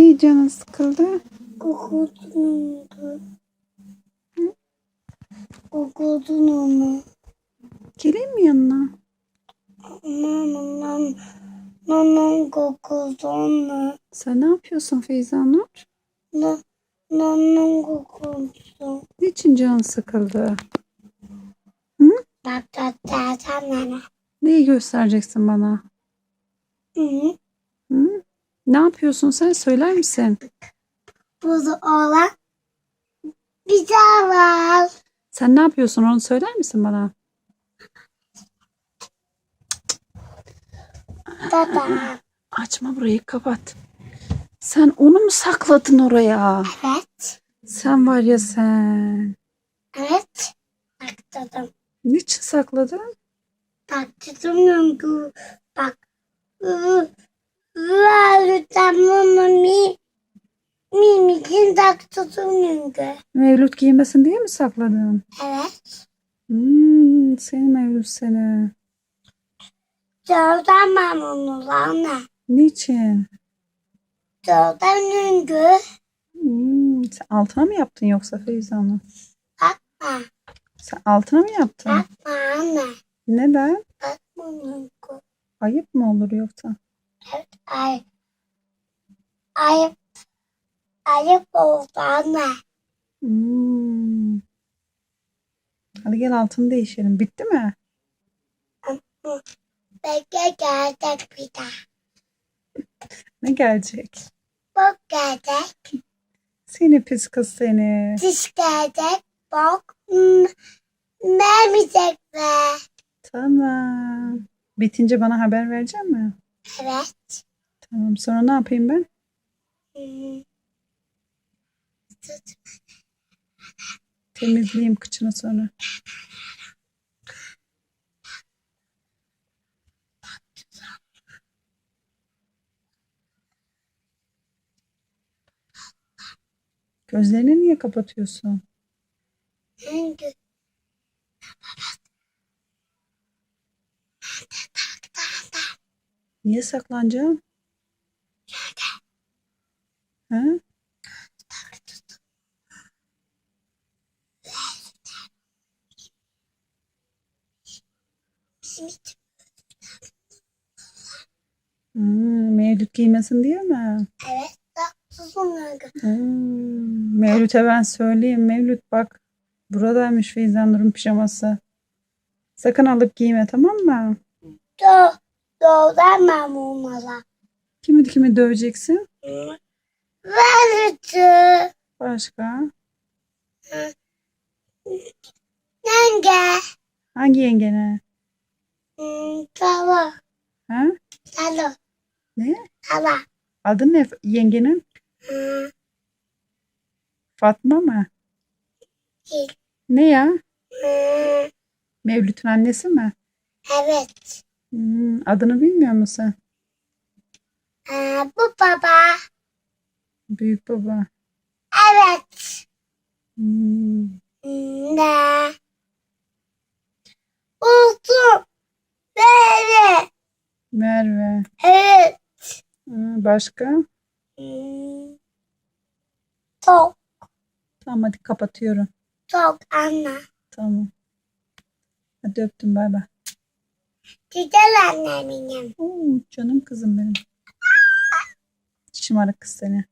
Niye canın sıkıldı? Kokudun onu. Kokudun onu. Geleyim mi yanına? Nam nam kokudun onu. Sen ne yapıyorsun Feyza Nur? Nam nam kokudun. Niçin canın sıkıldı? Bak bak bak sana. Neyi göstereceksin bana? Hı. Ne yapıyorsun sen? Söyler misin? Burada olan bir daha var. Sen ne yapıyorsun onu söyler misin bana? Baba. Açma burayı kapat. Sen onu mu sakladın oraya? Evet. Sen var ya sen. Evet. Baktım. Niçin sakladın? Bu. Bak. Var tamam mi. Mimikin taktım Mevlüt giymesin diye mi sakladın? Evet. Hmm, seni Mevlüt seni. Dörden ben onu lan. Niçin? Dörden öngü. Hmm, sen altına mı yaptın yoksa Feyza Hanım? Bakma. Sen altına mı yaptın? Bakma anne. Neden? Bakma öngü. Ayıp mı olur yoksa? Ayıp. Ayıp oldu anne. Hmm. Hadi gel altını değişelim. Bitti mi? Bekle gelecek bir daha. Ne gelecek? Bok gelecek. Seni pis kız seni. Diş gelecek. Bok. Hmm, Vermeyecek be. Tamam. Bitince bana haber verecek mi? Evet. Tamam. Sonra ne yapayım ben? Temizleyeyim kıçını sonra. Gözlerini niye kapatıyorsun? Niye saklanacaksın? Ha? Simit. Hmm, Mevlüt giymesin diye mi? Evet. Hmm, Mevlüt'e ben söyleyeyim. Mevlüt bak. Buradaymış Feyza Nur'un pijaması. Sakın alıp giyme tamam mı? Dö. Dörden ben bunlara. Kimi kimi döveceksin? Verirdi. Başka? Yenge. Hangi yengene? Hmm, Tava. Ha? Talo. Ne? Tava. Adı ne yengenin? Hmm, Fatma mı? değil. Ne ya? Hmm, Mevlüt'ün annesi mi? evet. Hmm, adını bilmiyor musun? Ee, bu baba. Büyük baba. Evet. Hmm, Ne? Oldu. Böyle. Merve. Evet. Hmm, başka? Hmm. Çok. Tamam hadi kapatıyorum. Çok anne. Tamam. Hadi öptüm bay bay. Güzel annem benim. Oo, canım kızım benim. Şımarık kız seni.